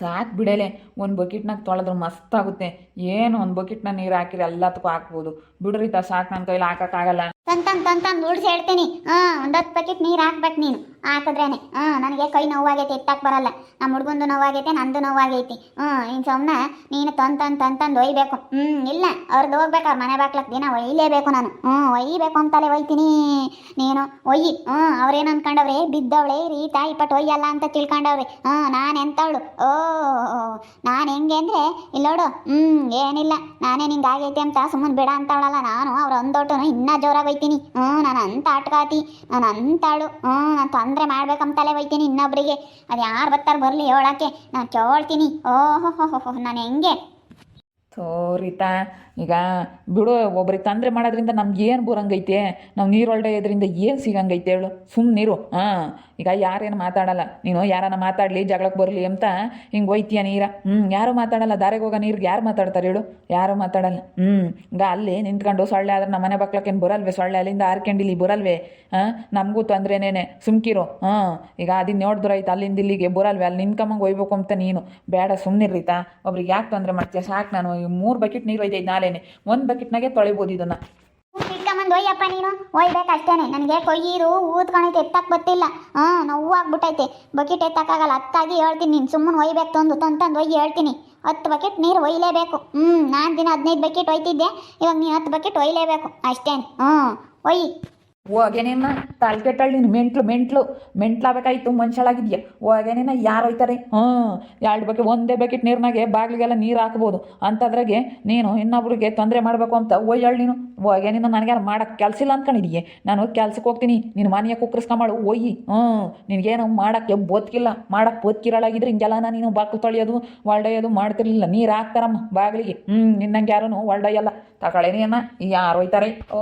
ಸಾಕು ಬಿಡಲೆ. ಒಂದು ಬಕೆಟ್ನಾಗ ತೊಳೆದ್ರೆ ಮಸ್ತಾಗುತ್ತೆ. ಏನು ಒಂದು ಬಕೆಟ್ನ ನೀರು ಹಾಕಿರಿ ಎಲ್ಲದಕ್ಕೂ ಹಾಕ್ಬೋದು. ಬಿಡ್ರಿ ತ ಸಾಕು ನನ್ನ ಕೈಲಿ ಹಾಕೋಕ್ಕಾಗಲ್ಲ ತಂದ್ ತಂದ್ ತಂದ್ ತಂದ್ ಉಡ್ಸಿ ಹೇಳ್ತೀನಿ. ಹಾಂ, ಒಂದ್ ಹತ್ತು ಪ್ಯಾಕೆಟ್ ನೀರು ಹಾಕ್ಬೇಕು ನೀನು. ಹಾಕಿದ್ರೇನೆ. ಹಾಂ, ನನಗೆ ಕೈ ನೋವಾಗೈತೆ, ಎತ್ತಾಕ್ ಬರಲ್ಲ. ನಮ್ಮ ಹುಡುಗಂದು ನೋವಾಗೈತೆ, ನಂದು ನೋವಾಗೈತಿ. ಹ್ಞೂ ಇನ್ನು ಸುಮ್ಮನೆ ನೀನು ತಂದ್ ತಂದ್ ತಂದ್ ತಂದು ಒಯ್ಬೇಕು. ಹ್ಞೂ ಇಲ್ಲ ಅವ್ರದ್ದು ಹೋಗ್ಬೇಕು ಮನೆ ಬಾಕ್ಲಕ್ಕೆ ದಿನ ಒಯ್ಯಲೇಬೇಕು ನಾನು. ಹ್ಞೂ ಒಯ್ಯಬೇಕು ಅಂತಲೇ ಒಯ್ತೀನಿ. ನೀನು ಒಯ್ಯಿ. ಹ್ಞೂ ಅವ್ರೇನು ಅನ್ಕೊಂಡವ್ರೆ? ಬಿದ್ದವಳೆ ರೀ ತಾಯಿ ಪಟ್ಟು ಒಯ್ಯಲ್ಲ ಅಂತ ತಿಳ್ಕೊಂಡವ್ರೆ. ಹ್ಞೂ ನಾನು ಎಂತವಳು ಓ, ನಾನು ಹೆಂಗೆ ಅಂದರೆ ಇಲ್ಲೋಡು ಹ್ಞೂ ಏನಿಲ್ಲ. ನಾನೇ ನಿಂಗೆ ಆಗೈತೆ ಅಂತ ಸುಮ್ಮನೆ ಬಿಡ ಅಂತವಳಲ್ಲ ನಾನು. ಅವ್ರ ಒಂದೊಟ್ಟನು ಇನ್ನೂ ಜೋರಾಗಿ ಒಯ್ತೀನಿ ಹ್ಞೂ, ನಾನು ಅಂತ ಆಟ್ಕಾತಿ ನಾನು ಅಂತಾಳು ಹ್ಞೂ, ನಾನು ತೊಂದರೆ ಮಾಡ್ಬೇಕಂತಲೇ ಒಯ್ತೀನಿ ಇನ್ನೊಬ್ಬರಿಗೆ ಅದು ಯಾರು ಬರ್ತಾರೆ ಬರಲಿ ಹೇಳಕ್ಕೆ ನಾನು ಕೇಳ್ತೀನಿ. ಓಹೋ ಹೋ ಹೋ ನಾನು ಹೆಂಗೆ? ಸೋರಿತಾ ಈಗ ಬಿಡು, ಒಬ್ರಿಗೆ ತೊಂದರೆ ಮಾಡೋದ್ರಿಂದ ನಮ್ಗೆ ಏನು ಬರಂಗೈತೆ? ನಾವು ನೀರು ಇದರಿಂದ ಏನು ಸಿಗಂಗೈತೆ ಹೇಳು? ಸುಮ್ಮನೆ ನೀರು ಹಾಂ. ಈಗ ಯಾರೇನು ಮಾತಾಡಲ್ಲ? ನೀನು ಯಾರನ್ನ ಮಾತಾಡಲಿ ಜಗಳಕ್ಕೆ ಬರಲಿ ಅಂತ ಹಿಂಗೆ ಒಯ್ತೀಯ ನೀರ? ಹ್ಞೂ ಯಾರು ಮಾತಾಡಲ್ಲ? ದಾರಿಗೆ ಹೋಗೋ ನೀರಿಗೆ ಯಾರು ಮಾತಾಡ್ತಾರೆ ಹೇಳು? ಯಾರು ಮಾತಾಡಲ್ಲ? ಹ್ಞೂ ಈಗ ಅಲ್ಲಿ ನಿಂತ್ಕೊಂಡು ಸೊಳ್ಳೆ ಆದ್ರೆ ನಮ್ಮ ಮನೆ ಬಕ್ಲಕ್ಕೇನು ಬರಲ್ವೇ? ಸೊಳ್ಳೆ ಅಲ್ಲಿಂದ ಹಾರ್ಕೊಂಡಿಲ್ಲಿ ಬರಲ್ವೇ? ಹಾಂ, ನಮಗೂ ತೊಂದ್ರೆನೇನೆ ಸುಮ್ಕಿರು, ಹಾಂ. ಈಗ ಅದನ್ನ ನೋಡಿದ್ರೆ ಆಯ್ತು, ಅಲ್ಲಿಂದ ಇಲ್ಲಿಗೆ ಬರಲ್ವೇ. ಅಲ್ಲಿ ನಿಂತ್ಕೊಂಬಂಗೆ ಒಯ್ಬೇಕು ಅಂತ ನೀನು. ಬೇಡ ಸುಮ್ಮನಿರ್ರೀತಾ ಒಬ್ರಿಗೆ ಯಾಕೆ ತೊಂದರೆ ಮಾಡ್ತೀಯ? ಸಾಕು ನಾನು. ಮೂರು ಬಕೆಟ್ ನೀರು ಒಯ್ದೈದು ನಾಲೇನೆ ಒಂದು ಬಕೆಟ್ನಾಗೆ ತೊಳಿಬೋದು ಇದನ್ನು. ಒಯ್ಯಪ್ಪ ನೀನು? ಒಯ್ಬೇಕಷ್ಟೇನೆ. ನನಗೆ ಕೊಯ್ಯಿರು ಊದ್ಕೊಂಡೈತೆ ಎತ್ತಕ್ಕೆ ಗೊತ್ತಿಲ್ಲ ಹಾಂ, ನೋವು ಆಗ್ಬಿಟ್ಟೈತೆ ಬಕೆಟ್ ಎತ್ತಕ್ಕಾಗಲ್ಲ. ಹತ್ತಾಗಿ ಹೇಳ್ತೀನಿ ನೀನು. ಸುಮ್ಮನೆ ಒಯ್ಬೇಕು ತಂದು ತಂದು ಒಯ್ಯಿ ಹೇಳ್ತೀನಿ. ಹತ್ತು ಬಕೆಟ್ ನೀರು ಒಯ್ಯಲೇಬೇಕು ಹ್ಞೂ ನಾನು ದಿನ ಹದಿನೈದು ಬಕೆಟ್ ಒಯ್ತಿದ್ದೆ. ಇವಾಗ ನೀನು ಹತ್ತು ಬಕೆಟ್ ಒಯ್ಯಲೇಬೇಕು ಅಷ್ಟೇನು. ಹ್ಞೂ ಒಯ್ಯಿ. ಹೋಗೇನೇನ? ತಲೆ ಕೆಟ್ಟಳು ನೀನು ಮೆಂಟ್ಲು ಮೆಂಟ್ಲು, ಮೆಂಟ್ಲಾಗಬೇಕಾಯ್ತು, ಮನುಷ್ಯಳಾಗಿದ್ಯಾ? ಹೋಗೇನೇನ? ಯಾರು ಹೋಯ್ತಾರೆ? ಹ್ಞೂ ಎರಡು ಬಕೆಟ್ ಒಂದೇ ಬಕೆಟ್ ನೀರಿನಾಗೆ ಬಾಗಿಲಿಗೆಲ್ಲ ನೀರು ಹಾಕ್ಬೋದು. ಅಂಥದ್ರಾಗೆ ನೀನು ಇನ್ನೊಬ್ರಿಗೆ ತೊಂದರೆ ಮಾಡಬೇಕು ಅಂತ ಒಯ್ಯಳು ನೀನು. ಹೋಗೇನೇನ ನನಗ್ಯಾರು ಮಾಡಕ್ಕೆ ಕೆಲಸ ಇಲ್ಲ ಅಂದ್ಕೊಂಡಿದೀಯ ನಾನು ಕೆಲ್ಸಕ್ಕೆ ಹೋಗ್ತೀನಿ. ನೀನು ಮನೆಯ ಮಾಡು, ಒಯ್ಯಿ. ಹ್ಞೂ ನಿನಗೇನು ಮಾಡೋಕ್ಕೆ ಬೋತ್ಕಿಲ್ಲ ಮಾಡಕ್ಕೆ ಬೋತ್ಕಿರಳಾಗಿದ್ರೆ ಹಿಂಗೆಲ್ಲ ನಾನು ನೀನು ಬಾಕು ತೊಳೆಯೋದು, ಒಳ್ಳೆಯೋದು ಮಾಡ್ತಿರ್ಲಿಲ್ಲ. ನೀರು ಹಾಕ್ತಾರಮ್ಮ ಬಾಗಿಲಿಗೆ. ಹ್ಞೂ ನಿನ್ನಂಗೆ ಯಾರೂ ಒಳ್ಳೆಯಲ್ಲ. ತಗೊಳ್ಳೇನೇನ ಯಾರು ಹೋಯ್ತಾರೆ? ಓ.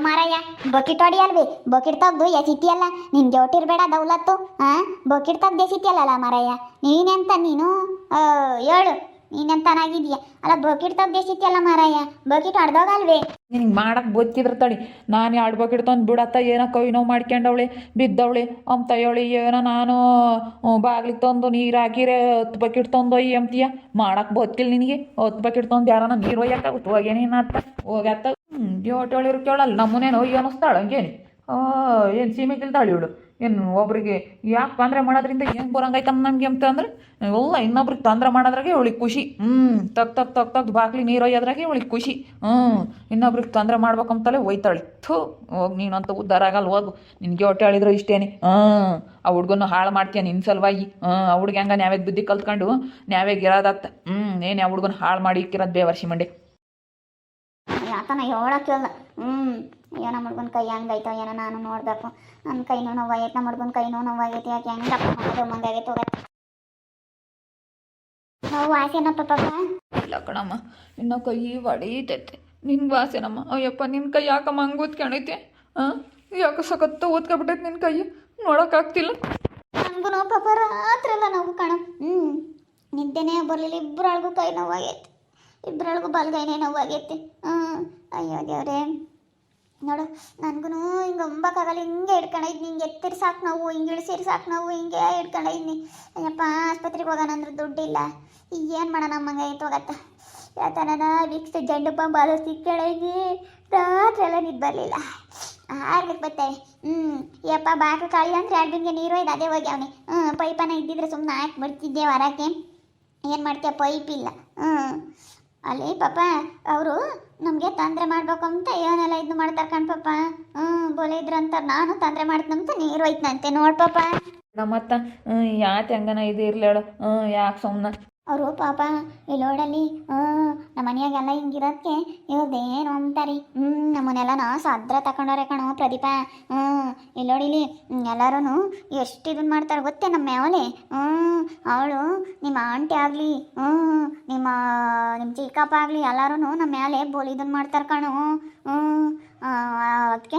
ಮಾರಯ್ಯ ಬಕೆಟ್ ಹೊಡಿಯಲ್ವಿ ಬಕೆಟ್ ತೆಗ್ದು ಎಸಿತಿಯಲ್ಲ ನಿನ್ಗೆ ಒಟ್ಟಿರ್ಬೇಡ ದೌಲತ್ತು. ಹಾಂ ಬಕೆಟ್ ತೆಗ್ದು ಎಸಿತಿಯಲ್ಲ ಮಾರಯ್ಯ ನೀನೆಂತ ನೀನು? ಹೇಳು. ನೀನೆಂತನಾಗಿದ್ಯಾ ಅಲ್ಲ ಬಕೆಟ್ ತಗ್ ಎಸಿತಿಯಲ್ಲ ಮಾರಾಯ? ಬಕೆಟ್ ಅಡ್ದೋಗಲ್ವೇ ನಿನಗೆ ಮಾಡಕ್ಕೆ ಬೋತಿದ್ರ ತಡಿ. ನಾನು ಎರಡು ಬಕೆಟ್ ತಂದು ಬಿಡತ್ತ, ಏನೋ ಕೈ ನೋವು ಮಾಡ್ಕೊಂಡವಳೆ ಬಿದ್ದವಳೆ ಅಂತ ಹೇಳಿ ಏನೋ ನಾನು ಬಾಗ್ಲಿಗೆ ತಂದು ನೀರು ಹಾಕಿರೆ ಹತ್ತು ಬಕೆಟ್ ತಂದು ಎಂತೀಯ ಮಾಡಕ್ಕೆ ಬತ್ತಿಲ್ಲ ನಿನಗೆ? ಹತ್ತು ಬಕೆಟ್ ತಂದು ಯಾರನ ನೀರು ಒಯ್ಯಕ್ಕಾಗುತ್ತೆ ಹೋಗೇನೇನು ಅತ್ತ ಹೋಗ್ಯಾತ್ತ. ಹ್ಞೂ ಜೋಟಳಿರು ಕೇಳಲ್ಲ ನಮ್ಮನೇನು ಒಯ್ಯ ಅನ್ನಿಸ್ತಾಳ ಹಂಗೇನು? ಏನು ಸೀಮೆ ತಾಳಿ ಇವಳು? ಏನು ಒಬ್ರಿಗೆ ಯಾಕೆ ತೊಂದರೆ ಮಾಡೋದ್ರಿಂದ ಏನು ಬರಂಗೈತಮ್ಮ ನಮಗೆ ಅಂತ ಅಂದ್ರೆ, ಎಲ್ಲ ಇನ್ನೊಬ್ರಿಗೆ ತೊಂದರೆ ಮಾಡೋದ್ರಾಗೆ ಇವಳಿಗೆ ಖುಷಿ. ಹ್ಞೂ ತಗ್ ತಗ್ ತಗ್ ತಗ್ದು ಬಾಗ್ಲಿ ನೀರು ಒಯ್ಯೋದ್ರಾಗೆ ಇವಳಿಗೆ ಖುಷಿ. ಹ್ಞೂ ಇನ್ನೊಬ್ರಿಗೆ ತೊಂದರೆ ಮಾಡ್ಬೇಕಂತಲೇ ಒಯ್ತಾಳೆ. ಥೂ, ಹೋಗಿ ನೀನಂತ ಉದ್ದಾರ ಆಗಲ್ಲ, ಹೋಗು. ನಿನಗೆ ಹೊಟ್ಟೆ ಹೇಳಿದ್ರು ಇಷ್ಟೇನೆ. ಹ್ಞೂ ಆ ಹುಡುಗನ ಹಾಳು ಮಾಡ್ತೀಯ ನಿನ್ನ ಸಲುವಾಗಿ? ಹ್ಞೂ ಆ ಹುಡ್ಗ ಹಂಗೆ ನ್ಯಾವೇಗ್ ಬುದ್ಧಿ ಕಲ್ತ್ಕೊಂಡು ನ್ಯಾವೇಗ ಇರೋದತ್ತ? ಹ್ಞೂ ಏನು ಆ ಹುಡ್ಗನ ಹಾಳು ಮಾಡಿ ಇಕ್ಕಿರೋದು ಬೇವರ್ಷಿ ಮಂಡೆ. ಯಾಕನ ಹೇಳಕ್ಕೆ ಹ್ಞೂ ಏನೋ ಹುಡುಗನ ಕೈ ಹಂಗೈತೋ ಏನೋ ನಾನು ನೋಡಬೇಕು. ನನ್ನ ಕೈನೂ ನೋವಾಗೈತೆ ನಮ್ಮ ಹುಡ್ಗನ ಕೈನೂ ನೋವಾಗೈತೆ. ಯಾಕೆ ಹೆಂಗಪ್ಪ ಮಾಡೋದು ಮಂಗಾಗೈತೆ ಹೋಗತ್ತೆ ನೋವು ಆಸೆನಪ್ಪ ಪಾಪ ಇಲ್ಲ ಕಣಮ್ಮ ನಿನ್ನ ಕೈ ಒಡೆಯುತ್ತೈತೆ ನಿನ್ನ ವಾಸೆನಮ್ಮ. ಅಯ್ಯಪ್ಪ ನಿನ್ನ ಕೈ ಯಾಕಮ್ಮ ಹಂಗೆ ಓದ್ಕೊಂಡೈತೆ ಹಾಂ ಯಾಕೆ ಸಖತ್ತ ಓದ್ಕೊಬಿಟ್ಟೈತೆ ನಿನ್ನ ಕೈ? ನೋಡೋಕ್ಕಾಗ್ತಿಲ್ಲ ನನಗೂ ಪಾಪ ರಾತ್ರಿ ಎಲ್ಲ ನೋವು ಕಣ. ಹ್ಞೂ ನಿದ್ದೆನೇ ಬರಲಿಲ್ಲ. ಇಬ್ಬರೊಳಗೂ ಕೈ ನೋವಾಗೈತೆ. ಇಬ್ಬರೊಳಗೂ ಬಲ್ಗೈನೇ ನೋವಾಗೈತೆ. ಹಾಂ ಅಯ್ಯೋ ದೇವ್ರೇ. ನೋಡು ನನಗೂ ಹಿಂಗೆ ಒಂಬಕ್ಕಾಗಲ್ಲ ಹಿಂಗೆ ಹಿಡ್ಕೊಂಡೈತಿ ಹಿಂಗೆ ಎತ್ತಿರ್ ಸಾಕು ನಾವು, ಹಿಂಗೆ ಇಳಿಸಿರಿ ಸಾಕು ನಾವು, ಹಿಂಗೆ ಹಿಡ್ಕೊಂಡೈದ್ನಿ ಅಯ್ಯಪ್ಪ, ಆಸ್ಪತ್ರೆಗೆ ಹೋಗೋಣ ಅಂದ್ರೆ ದುಡ್ಡಿಲ್ಲ. ಏನು ಮಾಡೋಣ ನಮ್ಮಂಗೆ ಆಯ್ತು ಹೋಗತ್ತ ಯಾತನ ವಿಕ್ಸ್ ಜಂಡು ಪಂಪ್ ಅದು ಸಿಕ್ಕಳೈತಿ ರಾತ್ರಿ ಎಲ್ಲ ನಿದ್ದು ಬರಲಿಲ್ಲ. ಆಗ್ಲಿಕ್ಕೆ ಬರ್ತೇವೆ ಹ್ಞೂ ಯಪ್ಪ ಬಾಕ ಕಾಳಿ ಅಂದ್ರೆ ಎರಡು ಬಿಂಗೆ ನೀರು ಒಯ್ದು ಅದೇ ಹೋಗ್ಯಾವನಿ ಹ್ಞೂ ಪೈಪನ ಇದ್ದಿದ್ರೆ ಸುಮ್ಮನೆ ಹಾಕಿ ಬಿಡ್ತಿದ್ದೆ ಹೊರಕ್ಕೆ ಏನು ಮಾಡ್ತೀಯ, ಪೈಪ್ ಇಲ್ಲ. ಹ್ಞೂ ಅಲ್ಲಿ ಪಾಪ, ಅವರು ನಮಗೆ ತೊಂದರೆ ಮಾಡಬೇಕು ಅಂತ ಏನೆಲ್ಲ ಇದು ಮಾಡ್ತಾರೆ ಕಣ್ ಪಾಪ ಹ್ಞೂ ಬೋಲೆ ಇದ್ರಂತಾರೆ ನಾನು ತೊಂದರೆ ಮಾಡ್ತಂತ ನೀರು ಹೋಯ್ತಂತೆ ನೋಡ್ ಪಾಪ ನಮ್ಮತ್ತ ಯಾಕೆ ಹಂಗನ ಇದು ಇರ್ಲಿ ಹೇಳು. ಹ್ಞೂ ಯಾಕೆ ಸುಮ್ಮನೆ ಅವರು, ಪಾಪ ನೋಡಲ್ಲಿ ಹ್ಞೂ ನಮ್ಮ ಮನೆಯಾಗೆಲ್ಲ ಹಿಂಗಿರೋದಕ್ಕೆ ಇವ್ರದ್ದೇನು ಅಂತಾರೆ. ಹ್ಞೂ ನಮ್ಮನ್ನೆಲ್ಲ ನಾ ಸದ್ರ ತಗೊಂಡವ್ರೆ ಕಣೋ ಪ್ರದೀಪ. ಹ್ಞೂ ಇಲ್ಲಿ ನೋಡಿಲಿ ಎಲ್ಲರೂ ಎಷ್ಟು ಇದನ್ನು ಮಾಡ್ತಾರೆ ಗೊತ್ತೇ ನಮ್ಮ ಮ್ಯಾವಲೆ ಹ್ಞೂ ಅವಳು ನಿಮ್ಮ ಆಂಟಿ ಆಗಲಿ ಹ್ಞೂ ನಿಮ್ಮ ನಿಮ್ಮ ಚಿಕ್ಕಪ್ಪ ಆಗಲಿ ಎಲ್ಲರೂ ನಮ್ಮ ಮ್ಯಾಲೆ ಬೋಲಿ ಇದನ್ನು ಮಾಡ್ತಾರೆ ಕಣೋ. ಹ್ಞೂ ಅದಕ್ಕೆ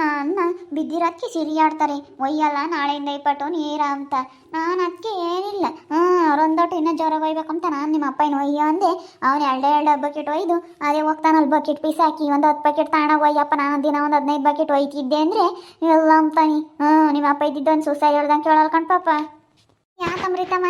ನನ್ನ ಬಿದ್ದಿರೋದಕ್ಕೆ ಸಿರಿಯಾಡ್ತಾರೆ. ಒಯ್ಯಲ್ಲ ನಾಳೆಯಿಂದ ಇಪ್ಪಟ್ಟು ನೀರ ಅಂತ. ನಾನು ಅದಕ್ಕೆ ಏನಿಲ್ಲ. ಹ್ಞೂ ಅವ್ರೊಂದೊಟ್ಟು ಇನ್ನೂ ಜೋರ ಒಯ್ಬೇಕಂತ ನಾನು ನಿಮ್ಮ ಅಪ್ಪನ ಒಯ್ಯ ಅಂದೆ. ಅವ್ನು ಎರಡು ಎರಡು ಬಕೆಟ್ ಒಯ್ದು, ಅದೇ ಹೋಗ್ತಾನಲ್ಲಿ ಬಕೆಟ್ ಪೀಸ್ ಹಾಕಿ, ಒಂದು ಹತ್ತು ಬಕೆಟ್ ತಾಣಾಗ ಒಯ್ಯಪ್ಪ ನಾನು ದಿನ ಒಂದು ಹದಿನೈದು ಬಕೆಟ್ ಒಯ್ತಿದ್ದೆ ಅಂದರೆ ಎಲ್ಲ ಅಂತಾನೆ ಹ್ಞೂ ನಿಮ್ಮ ಅಪ್ಪ ಇದ್ದಿದ್ದು ಒಂದು ಸುಸ ಹೇಳ್ದಂಗೆ ಕೇಳಲ್ಲ ಕಣ್ ಪಾಪ. ಯಾಕಂಬ್ರಿತಮ್ಮ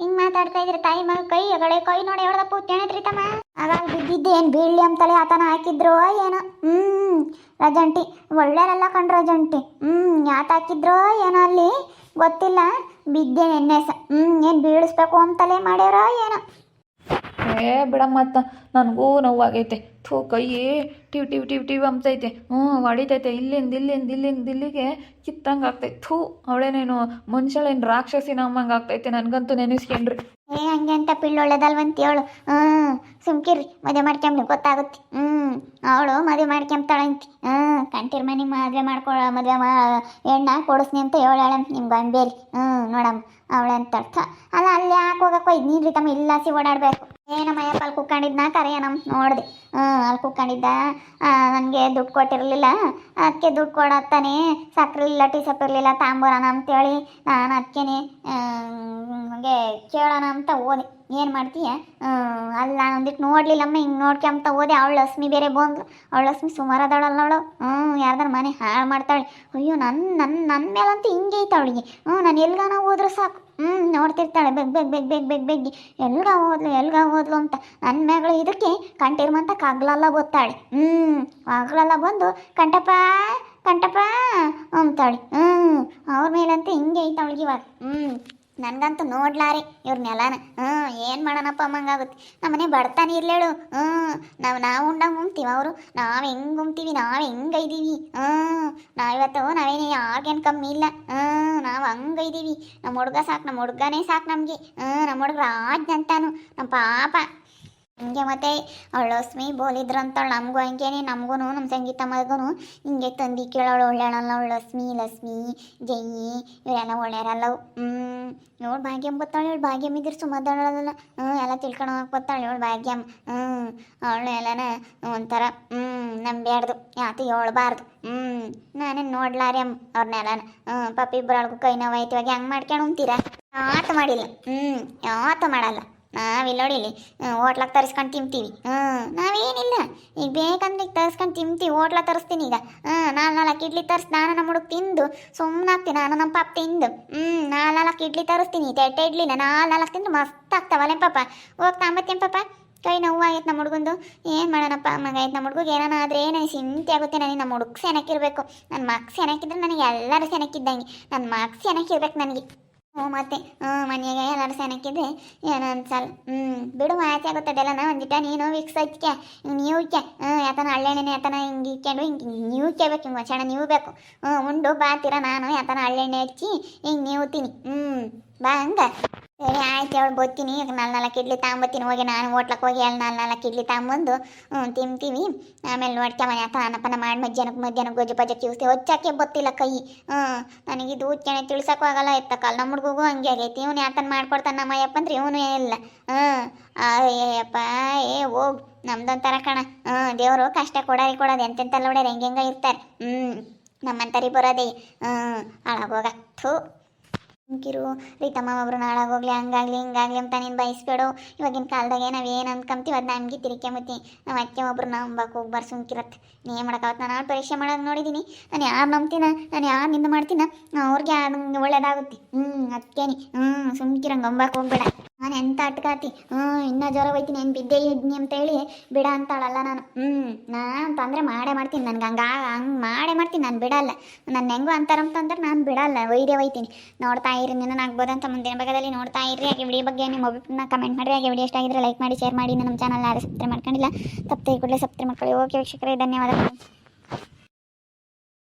ಹಿಂಗ್ ಮಾತಾಡ್ತಾ ಇದ್ರೆ ತಾಯಿ ಮಗ ಕೈ ಹಗಳೆ ಕೈ ನೋಡಿ ಎಳ್ದಪ್ಪ ಉತ್ತೇಣತ್ರಿತಮ್ಮ ಆಗ ಬಿದ್ದಿದ್ದೆ ಏನ್ ಬೀಳ್ಲಿ ಅಂತಲೇ ಆತನ ಹಾಕಿದ್ರು ಏನೋ? ಹ್ಮ್, ರಜಂಟಿ. ಒಳ್ಳೆಯಲ್ಲ ಕಣ್ ರಜಂಟಿ. ಹ್ಮ್, ಯಾತ ಹಾಕಿದ್ರೋ ಏನೋ ಅಲ್ಲಿ? ಗೊತ್ತಿಲ್ಲ. ಬಿದ್ದೆ ನೆನ್ನೆ ಹ್ಮ್, ಏನ್ ಬೀಳಿಸ್ಬೇಕು ಅಂತಲೇ ಮಾಡ್ಯಾರ ಏನೋ? ಏ, ಬಿಡಮ್ಮ ಅತ್ತ, ನನಗೂ ನೋವಾಗೈತೆ. ಥೂ ಕೈ ಟಿವ್ ಟಿವ್ ಟಿವ್ ಟಿವ್ ಅಂಬ್ತೈತೆ ಹ್ಞೂ, ಹೊಡಿತೈತೆ. ಇಲ್ಲಿಂದ ಇಲ್ಲಿಂದ ಇಲ್ಲಿಂದ, ಇಲ್ಲಿಗೆ ಕಿತ್ತಂಗೆ ಆಗ್ತೈತೆ. ಥೂ, ಅವಳೇನೇನು ಮನುಷ್ಯಳೇನು ರಾಕ್ಷಸಿ ನಮ್ಮಂಗೆ ಆಗ್ತೈತೆ ನನಗಂತೂ ನೆನೆಸ್ಕೊಂಡ್ರಿ. ಏ, ಹಂಗೆ ಅಂತ ಪಿಳ್ಳೊಳ್ಳೆದಲ್ವಂತ ಹೇಳು ಹ್ಞೂ ಸುಮ್ಕಿರಿ ಮದುವೆ ಮಾಡ್ಕೊಂಬ್ಲಿ ಗೊತ್ತಾಗುತ್ತೆ. ಹ್ಞೂ, ಅವಳು ಮದುವೆ ಮಾಡ್ಕೊಂಬ್ತಾಳಂತಿ ಹ್ಞೂ ಕಂಟಿರ್ ಮನೆ ಮದುವೆ ಮಾಡ್ಕೊಳ, ಮದುವೆ ಮಾ ಎಣ್ಣ ಕೊಡಿಸ್ನಿ ಅಂತ ಹೇಳಾಳ ನಿಮ್ಮ ಗಂಬೇಲಿ ಹ್ಞೂ, ನೋಡಮ್ಮ ಅವಳಂತ ಅರ್ಥ ಅಲ್ಲ, ಅಲ್ಲಿ ಯಾಕೆ ಹೋಗಕ್ಕೆ ನೀನು ರೀ ತಮ್ಮ, ಇಲ್ಲಾಸಿ ಓಡಾಡ್ಬೇಕು. ಏನಮ್ಮಯ್ಯಪ್ಪ ಅಲ್ಲಿ ಕುಕ್ಕೊಂಡಿದ್ನ ಕರೆಯ ನಮ್ಮ ನೋಡಿದೆ. ಹ್ಞೂ ಅಲ್ಲಿ ಕುಕ್ಕೊಂಡಿದ್ದ ನನಗೆ ದುಡ್ಡು ಕೊಟ್ಟಿರಲಿಲ್ಲ. ಅದಕ್ಕೆ ದುಡ್ಡು ಕೊಡತ್ತಾನೆ. ಸಕ್ಕರೆ ಇಲ್ಲ, ಟೀ ಸಪ್ ಇರಲಿಲ್ಲ ತಾಂಬೂರನ ಅಂತೇಳಿ ನಾನು ಅದಕ್ಕೇನೆ ಹಂಗೆ ಕೇಳೋಣ ಅಂತ ಓದೆ ಏನು ಮಾಡ್ತೀಯ? ಅಲ್ಲಿ ನಾನು ಒಂದಿಟ್ಟು ನೋಡಲಿಲ್ಲಮ್ಮ, ಹಿಂಗೆ ನೋಡ್ಕೊಂತ ಓದೆ ಅವಳು ಲಕ್ಷ್ಮಿ ಬೇರೆ ಬಂದ್ಲು. ಅವಳು ಲಕ್ಷ್ಮಿ ಸುಮಾರು ಅದಾಳಲ್ಲ ಅವಳು. ಹ್ಞೂ ಯಾರ್ದಾರ ಮನೆ ಹಾಳು ಮಾಡ್ತಾಳೆ. ಅಯ್ಯೋ ನನ್ನ ನನ್ನ ನನ್ನ ಮೇಲಂತೂ ಹಿಂಗೆ ಐತೆ ಅವಳಿಗೆ. ಹ್ಞೂ ನಾನು ಎಲ್ಗಾನ ಹೋದ್ರೆ ಸಾಕು. ಹ್ಞೂ ನೋಡ್ತಿರ್ತಾಳೆ, ಬೆಗ್ ಬೆಗ್ ಬೆಗ್ ಬೆಗ್ ಬೆಗ್, ಬೆಗ್ಗಿ. ಎಲ್ಗ ಹೋದ್ಲು ಎಲ್ಗ ಹೋದ್ಲು ಅಂತ. ನನ್ನ ಮಗಳು ಇದಕ್ಕೆ ಕಂಟಿರ್ಮಂತ ಕಗ್ಲೆಲ್ಲ ಬೋತಾಳೆ ಹ್ಞೂ ಹಗ್ಲೆಲ್ಲ ಬಂದು ಕಂಟಪ್ಪ ಕಂಟಪ್ಪ ಅಂತಾಳೆ ಹ್ಞೂ ಅವ್ರ ಮೇಲಂತೂ ಹಿಂಗೆ ಐತೆ ಅವಳಿಗೆ ಇವಾಗ. ಹ್ಞೂ ನನಗಂತೂ ನೋಡ್ಲಾರೆ ಇವ್ರ ನೆಲನ. ಹ್ಞೂ ಏನು ಮಾಡೋಣಪ್ಪ ಅಮ್ಮಂಗಾಗುತ್ತೆ. ನಮ್ಮನೆ ಬಡತಾನೆ ಇರ್ಲೇಳು. ಹ್ಞೂ ನಾವು ನಾವು ಉಂಡಂಗೆ ಉಣ್ತೀವಿ ಅವರು. ನಾವು ಹೆಂಗೆ ಉಮ್ತೀವಿ ನಾವು ಹೆಂಗೆ ಇದ್ದೀವಿ. ಹ್ಞೂ ನಾವಿವತ್ತು ನಾವೇನು ಯಾರಿಗೇನು ಕಮ್ಮಿ ಇಲ್ಲ. ಹ್ಞೂ ನಾವು ಹಂಗೆ ಇದ್ದೀವಿ. ನಮ್ಮ ಹುಡುಗ ಸಾಕು ನಮ್ಮ ಹುಡುಗನೇ ಸಾಕು ನಮಗೆ. ಹ್ಞೂ ನಮ್ಮ ಹುಡುಗ ರಾಜ್ ಅಂತಾನು. ನಮ್ಮ ಪಾಪ. ಹಿಂಗೆ ಮತ್ತೆ ಅವಳು ಲಕ್ಷ್ಮಿ ಬೋಲಿದ್ರು ಅಂತವಳು ನಮಗೂ ಹಂಗೇನೆ ನಮಗೂ ನಮ್ಮ ಸಂಗೀತ ಮಗನು ಹಿಂಗೆ ತಂದು ಕೇಳೋಳು ಒಳ್ಳೆಯಳಲ್ಲ ಅವಳು ಲಕ್ಷ್ಮಿ ಲಕ್ಷ್ಮಿ, ಜಯಿ, ಇವರೆಲ್ಲ ಒಳ್ಳೆಯರಲ್ಲ ಹ್ಞೂ ಇವಳು ಭಾಗ್ಯಮ್ಮ ಬತ್ತಾಳೆ ಇವಳು ಭಾಗ್ಯಮ್ಮ ಇದ್ರೆ ಸುಮದಳಲ್ಲ ಹ್ಞೂ ಎಲ್ಲ ತಿಳ್ಕೊಂಡು ಬತ್ತಾಳೆ ಇವಳು ಭಾಗ್ಯಮ್ಮ. ಹ್ಞೂ ಅವಳು ಎಲ್ಲನ ಒಂಥರ ಹ್ಞೂ ನಂಬ್ಯಾಡ್ದು ಯಾತು ಹೇಳ್ಬಾರ್ದು. ಹ್ಞೂ ನಾನೇನು ನೋಡ್ಲಾರಿ ಅಮ್ಮ ಅವ್ರನ್ನೆಲ್ಲ ಹ್ಞೂ ಪಪ್ಪಿ ಇಬ್ಬರೊಳಗೂ ಕೈ ನೋವಾಯ್ತು ಇವಾಗ ಹೆಂಗೆ ಮಾಡ್ಕೊಂಡು ಉಂತೀರಾ ಯಾತು ಮಾಡಿಲ್ಲ. ಹ್ಞೂ ಯಾತು ಮಾಡಲ್ಲ. ನಾವಿಲ್ಲ ನೋಡಿ ಇಲ್ಲಿ ಹೋಟ್ಲಾಗ ತರಿಸ್ಕೊಂಡು ತಿಂತೀವಿ. ಹ್ಞೂ ನಾವೇನಿಲ್ಲ. ಈಗ ಬೇಕಂದ್ರೆ ಈಗ ತರಿಸ್ಕೊಂಡು ತಿಂತೀವಿ ಹೋಟ್ಲ ತರಿಸ್ತೀನಿ ಈಗ. ಹಾಂ ನಾಲ್ ನಾಲ್ಕು ಇಡ್ಲಿ ತರಿಸ್, ನಾನು ನಮ್ಮ ಹುಡುಗ ತಿಂದು ಸುಮ್ಮನೆ ಆಗ್ತೀನಿ, ನಾನು ನಮ್ಮ ಪಾಪ ತಿಂದು. ಹ್ಞೂ ನಾಲ್ ನಾಲ್ಕು ಇಡ್ಲಿ ತರಿಸ್ತೀನಿ, ತೆಟ್ಟೆ ಇಡ್ಲಿನ ನಾಲ್ ನಾಲ್ಕು ತಿಂದು ಮಸ್ತ್ ಆಗ್ತಾವಲ್ಲ ಪಾಪ? ಹೋಗಿ ತಾಂಬತ್ತೇನು ಪಾಪ? ಕೈ ನೋವು ಆಗೈತೆ ನಮ್ಮ ಹುಡುಗಂದು. ಏನು ಮಾಡೋಣಪ್ಪ, ಮಗ ಆಯ್ತು ನಮ್ಮ ಹುಡುಗ ಏನಾನ ಆದರೆ ನನಗೆ ಸಿಂತಿ ಆಗುತ್ತೆ, ನನಗೆ ನಮ್ಮ ಹುಡುಗ ಸೆನಕ್ಕಿರ್ಬೇಕು ನನ್ನ ಮಕ್ ಸೆನಕ್ಕಿದ್ರೆ ನನಗೆ ಎಲ್ಲರೂ ಸೆನಕ್ಕಿದ್ದಂಗೆ ನನ್ನ ಮಕ್ ಸೆನಕ್ಕಿರ್ಬೇಕು ನನಗೆ. ಮತ್ತೆ, ಹ್ಞೂ, ಮನೆಯಾಗೆ ಎಲ್ಲರೂ ಸೆನಕ್ಕಿದ್ರೆ ಏನೋ ಅನ್ಸಲ್ಲ ಹ್ಞೂ, ಬಿಡು, ಆಚೆ ಆಗುತ್ತದೆಲ್ಲ ನಾ ಒಂದಿಟ, ನೀನು ವಿಕ್ಸ್ ಹಚ್ಕೆ ನೀವು ಇಕ್ಕೆ, ಹ್ಞೂ, ಯಾತನ ಹಳ್ಳೆಣ್ಣೆ ಯಾತನ ಹಿಂಗೆ ಇಕ್ಕೊಂಡು, ಹಿಂಗೆ ನೀವು ಕೇಬೇಕು ಹಿಂಗೆ ವಚನ ನೀವು ಬೇಕು, ಹ್ಞೂ, ಉಂಡು, ಬಾತೀರ ನಾನು, ಯಾತನ ಹಳ್ಳೆಣ್ಣೆ ಹಚ್ಚಿ, ಹಿಂಗೆ ನೀವು ತಿನ್ನಿ, ಹ್ಞೂ, ಬಾ ಹಂಗ. ಸರಿ ಆಯ್ತು ಅವಳು ಬತ್ತೀನಿ ಈಗ ನಾಲ್ಕು ನಾಲ್ಕು ಇಡ್ಲಿ ತಗೊಂಬತ್ತೀನಿ ಹೋಗಿ ನಾನು ಹೋಟ್ಲಕ್ಕೆ ಹೋಗಿ ಅಲ್ಲಿ ನಾಲ್ಕು ನಾಲ್ಕು ಇಡ್ಲಿ ತಗೊಂಬಂದು ಹ್ಞೂ ತಿಂತೀವಿ ಆಮೇಲೆ ನೋಡ್ಕೆ ಮನೆ ಹತ್ರ ಅನ್ನಪ್ಪನ ಮಾಡಿ ಮಧ್ಯಾಹ್ನಕ್ಕೆ ಮಧ್ಯಾಹ್ನಕ್ಕೆ ಗೊಜ್ಜು ಪಜ್ಜ ಕಿವಿಸ್ತೀವಿ ಹೊಚ್ಚಕ್ಕೆ ಗೊತ್ತಿಲ್ಲ ಕೈ. ಹ್ಞೂ ನನಗಿದು ಉಚ್ಚಣೆ ತಿಳ್ಸಕ್ಕೂ ಆಗಲ್ಲ, ಎತ್ತಕ್ಕಲ್ಲ. ನಮ್ಮ ಹುಡುಗಗೂ ಹಂಗೆ ಆಗೈತಿ. ಇವನು ಯಾತನ ಮಾಡ್ಕೊಡ್ತಾನೆ ನಮ್ಮ ಅಯ್ಯಪ್ಪ ಅಂದ್ರೆ ಇವನು ಏನಿಲ್ಲ ಹ್ಞೂ ಅಯ್ಯಪ್ಪ ಏ, ಹೋಗು. ನಮ್ದೊಂಥರ ಕಣ. ಹ್ಞೂ ದೇವರು ಕಷ್ಟ ಕೊಡೋರಿ ಕೊಡೋದು. ಎಂತೆಂತೆಲ್ಲ ಹೊಡ್ಯಾರ ಹೆಂಗೆ ಹೆಂಗೆ ಇರ್ತಾರೆ. ಹ್ಞೂ ನಮ್ಮಂತರಿ ಬರೋದೇ. ಹ್ಞೂ ಹಾಳಾಗೋಗ. ಥೂ. ಕಿರು ರೀತಮ್ಮ ಒಬ್ರು ನಾಳಾಗೋಗ್ಲಿ ಹಂಗಾಗ್ಲಿ, ಹಿಂಗಾಗ್ಲಿ ಅಂತ ನೀನು ಬಯಸ್ಬೇಡು. ಇವಾಗಿನ ಕಾಲದಾಗೆ ನಾವು ಏನು ಅಂದ್ಕೊಂತೀವಿ ಅದು ನಮಗೆ ತಿರ್ಕೊಂಬತ್ತಿ ನಾವು ಅಕ್ಕೆ ಒಬ್ರು ನಂಬಕ್ಕೆ ಹೋಗ್ಬಾರ್ದು ಸುಮ್ಕಿರತ್ತೆ ನೀ ಏನು ಮಾಡೋಕ್ಕಾಗತ್ತೆ ನಾನು ಆಳು ಪರೀಕ್ಷೆ ಮಾಡೋದು ನೋಡಿದ್ದೀನಿ ನಾನು ಯಾರು ನಂಬ್ತೀನ? ನಾನು ಯಾರು ನಿಂದ ಮಾಡ್ತೀನ? ಅವ್ರಿಗೆ ಒಳ್ಳೇದಾಗುತ್ತೆ? ಹ್ಞೂ ಅದಕ್ಕೇನಿ ಹ್ಞೂ ಸುಮ್ಕಿರಂಗೆ ಅಂಬಕ್ಕೆ ಹೋಗ್ಬೇಡ. ನಾನು ಎಂತ ಅಟ್ಕಾತಿ? ಹ್ಞೂ ಇನ್ನೂ ಜ್ವರ ಹೋಯ್ತೀನಿ, ಏನು ಬಿದ್ದೆ ಇದ್ನಿ ಅಂತ ಹೇಳಿ ಬಿಡ ಅಂತಾಳಲ್ಲ ನಾನು. ಹ್ಞೂ ನಾನು ತೊಂದರೆ ಮಾಡೇ ಮಾಡ್ತೀನಿ. ನನ್ಗೆ ಹಂಗೆ ಹಂಗೆ ಮಾಡೇ ಮಾಡ್ತೀನಿ, ನಾನು ಬಿಡಲ್ಲ. ನನ್ನ ಹೆಂಗೋ ಅಂತಾರಂತಂದ್ರೆ ನಾನು ಬಿಡಲ್ಲ ವೈದ್ಯ ಒಯ್ತೀನಿ. ನೋಡ್ತಾ ಇರಿ, ನಿನ್ನ ಆಗ್ಬೋದಂತ ಮುಂದಿನ ಭಾಗದಲ್ಲಿ ನೋಡ್ತಾ ಇರಿ. ಹಾಗೆ ವಿಡಿಯೋ ಬಗ್ಗೆ ನಿಮ್ಮ ಮೊಬೈಲ್ನ ಕಮೆಂಟ್ ಮಾಡಿ ಹಾಗೆ ವಿಡಿಯೋ ಇಷ್ಟ ಆಗಿದ್ರೆ ಲೈಕ್ ಮಾಡಿ ಶೇರ್ ಮಾಡಿ. ನಮ್ಮ ಚಾನಲ್ ಯಾರು ಸಬ್ಸ್ಕ್ರೈಬ್ ಮಾಡ್ಕೊಂಡಿಲ್ಲ, ತಪ್ಪದೆ ಕೂಡಲೇ ಸಬ್ಸ್ಕ್ರೈಬ್ ಮಾಡ್ಕೊಳ್ಳಿ. ಓಕೆ ವೀಕ್ಷಕರೇ, ಧನ್ಯವಾದಗಳು.